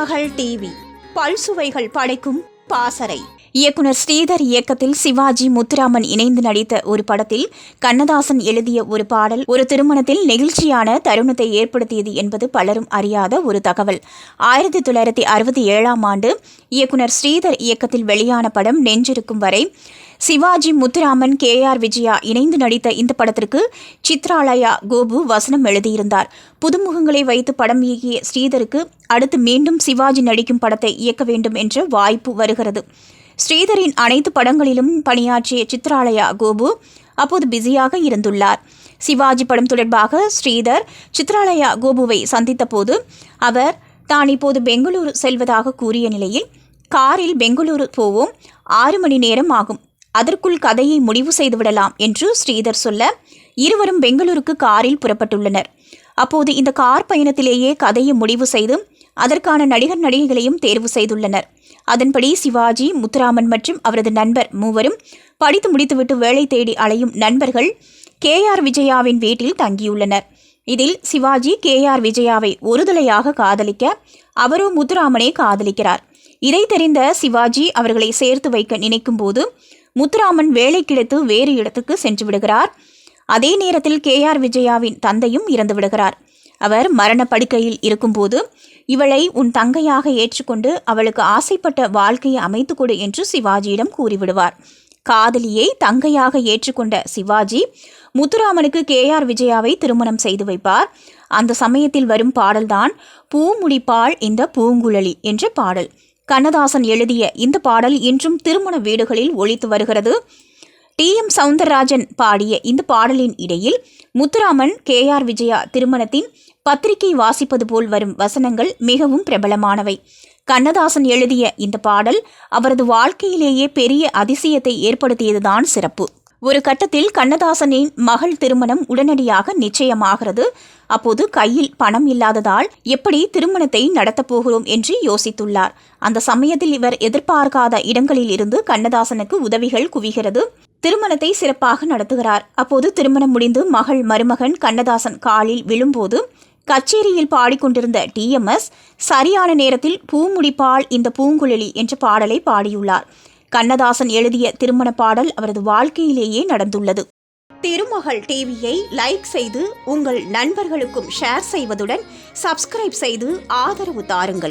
மகள் டிவி. பல்சுவைகள் படைக்கும் பாசறை. இயக்குனர் ஸ்ரீதர் இயக்கத்தில் சிவாஜி முத்துராமன் இணைந்து நடித்த ஒரு படத்தில் கண்ணதாசன் எழுதிய ஒரு பாடல் ஒரு திருமணத்தில் நெகிழ்ச்சியான தருணத்தை ஏற்படுத்தியது என்பது பலரும் அறியாத ஒரு தகவல். ஆயிரத்தி தொள்ளாயிரத்தி அறுபத்தி ஏழாம் ஆண்டு இயக்குனர் ஸ்ரீதர் இயக்கத்தில் வெளியான படம் நெஞ்சிருக்கும் வரை சிவாஜி முத்துராமன் கே. ஆர். விஜயா இணைந்து நடித்த இந்த படத்திற்கு சித்ராலயா கோபு வசனம் எழுதியிருந்தார். புதுமுகங்களை வைத்து படம் இயக்கிய ஸ்ரீதருக்கு அடுத்து மீண்டும் சிவாஜி நடிக்கும் படத்தை இயக்க வேண்டும் என்ற வாய்ப்பு வருகிறது. ஸ்ரீதரின் அனைத்து படங்களிலும் பணியாற்றிய சித்ராலயா கோபு அப்போது பிஸியாக இருந்துள்ளார். சிவாஜி படம் தொடர்பாக ஸ்ரீதர் சித்ராலயா கோபுவை சந்தித்த போது அவர் தான் இப்போது பெங்களூரு செல்வதாக கூறிய நிலையில் காரில் பெங்களூரு போவோம். ஆறு மணி நேரம் ஆகும். அதற்குள் கதையை முடிவு செய்துவிடலாம் என்று ஸ்ரீதர் சொல்ல இருவரும் பெங்களூருக்கு காரில் புறப்பட்டுள்ளனர். அப்போது இந்த கார் பயணத்திலேயே கதையை முடிவு செய்து அதற்கான நடிகர் நடிகைகளையும் தேர்வு செய்துள்ளனர். அதன்படி சிவாஜி முத்துராமன் மற்றும் அவரது நண்பர் மூவரும் படித்து முடித்துவிட்டு வேலை தேடி அலையும் நண்பர்கள் கே ஆர் விஜயாவின் வீட்டில் தங்கியுள்ளனர். இதில் சிவாஜி கே ஆர் விஜயாவை ஒருதலையாக காதலிக்க அவரோ முத்துராமனை காதலிக்கிறார். இதை தெரிந்த சிவாஜி அவர்களை சேர்த்து வைக்க நினைக்கும் போது முத்துராமன் வேலை கிடைத்து வேறு இடத்துக்கு சென்று விடுகிறார். அதே நேரத்தில் கே ஆர் விஜயாவின் தந்தையும் இறந்து விடுகிறார். அவர் மரண படுக்கையில் இருக்கும்போது இவளை உன் தங்கையாக ஏற்றுக்கொண்டு அவளுக்கு ஆசைப்பட்ட வாழ்க்கையை அமைத்து கொடு என்று சிவாஜியிடம் கூறிவிடுவார். காதலியை தங்கையாக ஏற்றுக்கொண்ட சிவாஜி முத்துராமனுக்கு கே ஆர் விஜயாவை திருமணம் செய்து வைப்பார். அந்த சமயத்தில் வரும் பாடல்தான் பூமுடிப்பாள் இந்த பூங்குழலி என்ற பாடல். கண்ணதாசன் எழுதிய இந்த பாடல் இன்றும் திருமண வீடுகளில் ஒழித்து வருகிறது. டி. எம். சவுந்தரராஜன் பாடிய இந்த பாடலின் இடையில் முத்துராமன் கே. ஆர். விஜயா திருமணத்தின் பத்திரிகை வாசிப்பது போல் வரும் வசனங்கள் மிகவும் பிரபலமானவை. கண்ணதாசன் எழுதிய இந்த பாடல் அவரது வாழ்க்கையிலேயே பெரிய அதிசயத்தை ஏற்படுத்தியதுதான் சிறப்பு. ஒரு கட்டத்தில் கண்ணதாசனின் மகள் திருமணம் உடனடியாக நிச்சயமாகிறது. அப்போது கையில் பணம் இல்லாததால் எப்படி திருமணத்தை நடத்தப் போகிறோம் என்று யோசித்துள்ளார். அந்த சமயத்தில் இவர் எதிர்பார்க்காத இடங்களில் இருந்து கண்ணதாசனுக்கு உதவிகள் குவிகிறது. திருமணத்தை சிறப்பாக நடத்துகிறார். அப்போது திருமணம் முடிந்து மகள் மருமகன் கண்ணதாசன் காலில் விழும்போது கச்சேரியில் பாடிக்கொண்டிருந்த டிஎம்எஸ் சரியான நேரத்தில் பூமுடிப்பாள் இந்த பூங்குழலி என்ற பாடலை பாடியுள்ளார். கண்ணதாசன் எழுதிய திருமண பாடல் அவரது வாழ்க்கையிலேயே நடந்துள்ளது. திருமகள் டிவியை லைக் செய்து உங்கள் நண்பர்களுக்கும் ஷேர் செய்வதுடன் சப்ஸ்கிரைப் செய்து ஆதரவு தாருங்கள்.